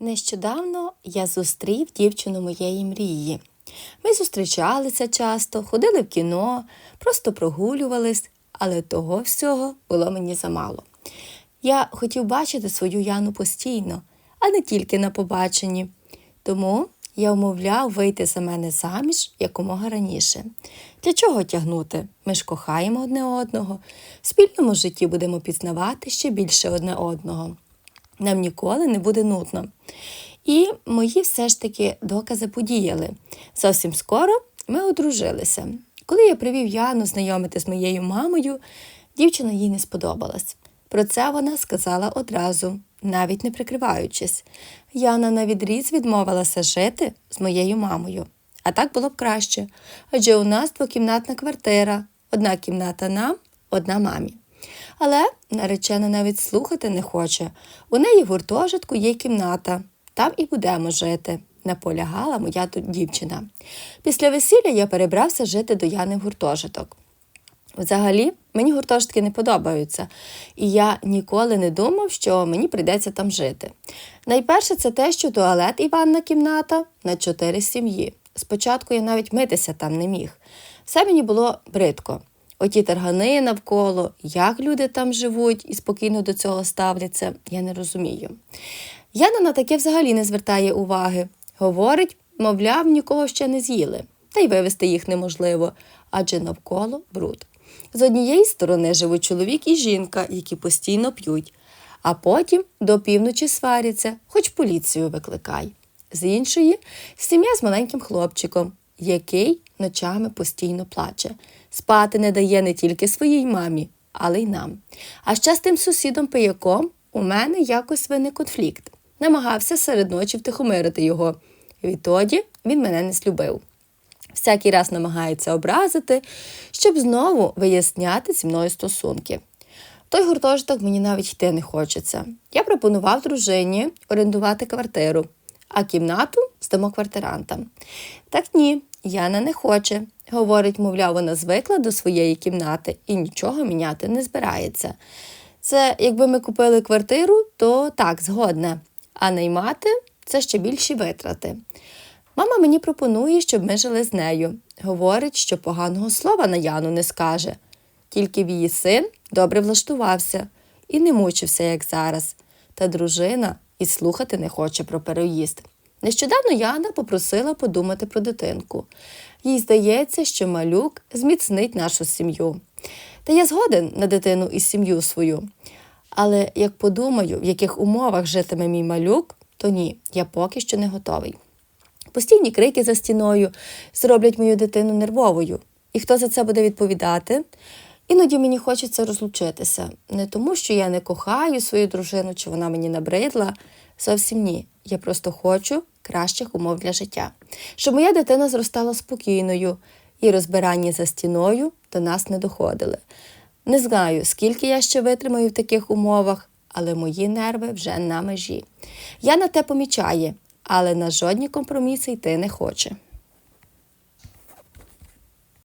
Нещодавно я зустрів дівчину моєї мрії. Ми зустрічалися часто, ходили в кіно, просто прогулювались, але того всього було мені замало. Я хотів бачити свою Яну постійно, а не тільки на побаченні. Тому я умовляв вийти за мене заміж якомога раніше. Для чого тягнути? Ми ж кохаємо одне одного, в спільному житті будемо пізнавати ще більше одне одного. Нам ніколи не буде нудно. І мої все ж таки докази подіяли. Зовсім скоро ми одружилися. Коли я привів Яну знайомити з моєю мамою, дівчина їй не сподобалась. Про це вона сказала одразу, навіть не прикриваючись. Яна на відріз відмовилася жити з моєю мамою. А так було б краще, адже у нас двокімнатна квартира, одна кімната нам, одна мамі. Але наречена навіть слухати не хоче. У неї в гуртожитку є кімната, там і будемо жити, наполягала моя тут дівчина. Після весілля я перебрався жити до Яни в гуртожиток. Взагалі, мені гуртожитки не подобаються, і я ніколи не думав, що мені прийдеться там жити. Найперше, це те, що туалет і ванна кімната на чотири сім'ї. Спочатку я навіть митися там не міг. Все мені було бридко. Оті таргани навколо, як люди там живуть і спокійно до цього ставляться, я не розумію. Яна на таке взагалі не звертає уваги. Говорить, мовляв, нікого ще не з'їли, та й вивезти їх неможливо, адже навколо бруд. З однієї сторони живуть чоловік і жінка, які постійно п'ють, а потім до півночі сваряться, хоч поліцію викликай. З іншої сім'я з маленьким хлопчиком, який ночами постійно плаче. Спати не дає не тільки своїй мамі, але й нам. А ще з тим сусідом пияком у мене якось виник конфлікт. Намагався серед ночі втихомирити його. Відтоді він мене не слюбив. Всякий раз намагається образити, щоб знову виясняти зі мною стосунки. Той гуртожиток мені навіть йти не хочеться. Я пропонував дружині орендувати квартиру, а кімнату здамо квартирантам. Так ні, Яна не хоче. Говорить, мовляв, вона звикла до своєї кімнати і нічого міняти не збирається. Це якби ми купили квартиру, то так, згодна. А наймати це ще більші витрати. Мама мені пропонує, щоб ми жили з нею. Говорить, що поганого слова на Яну не скаже. Тільки в її син добре влаштувався і не мучився, як зараз. Та дружина і слухати не хоче про переїзд. Нещодавно Яна попросила подумати про дитинку. Їй здається, що малюк зміцнить нашу сім'ю. Та я згоден на дитину і сім'ю свою. Але як подумаю, в яких умовах житиме мій малюк, то ні, я поки що не готовий. Постійні крики за стіною зроблять мою дитину нервовою. І хто за це буде відповідати? Іноді мені хочеться розлучитися. Не тому, що я не кохаю свою дружину, чи вона мені набридла. Зовсім ні. Я просто хочу кращих умов для життя, щоб моя дитина зростала спокійною і розбирання за стіною до нас не доходили. Не знаю, скільки я ще витримаю в таких умовах, але мої нерви вже на межі. Я на те помічаю, але на жодні компроміси йти не хоче.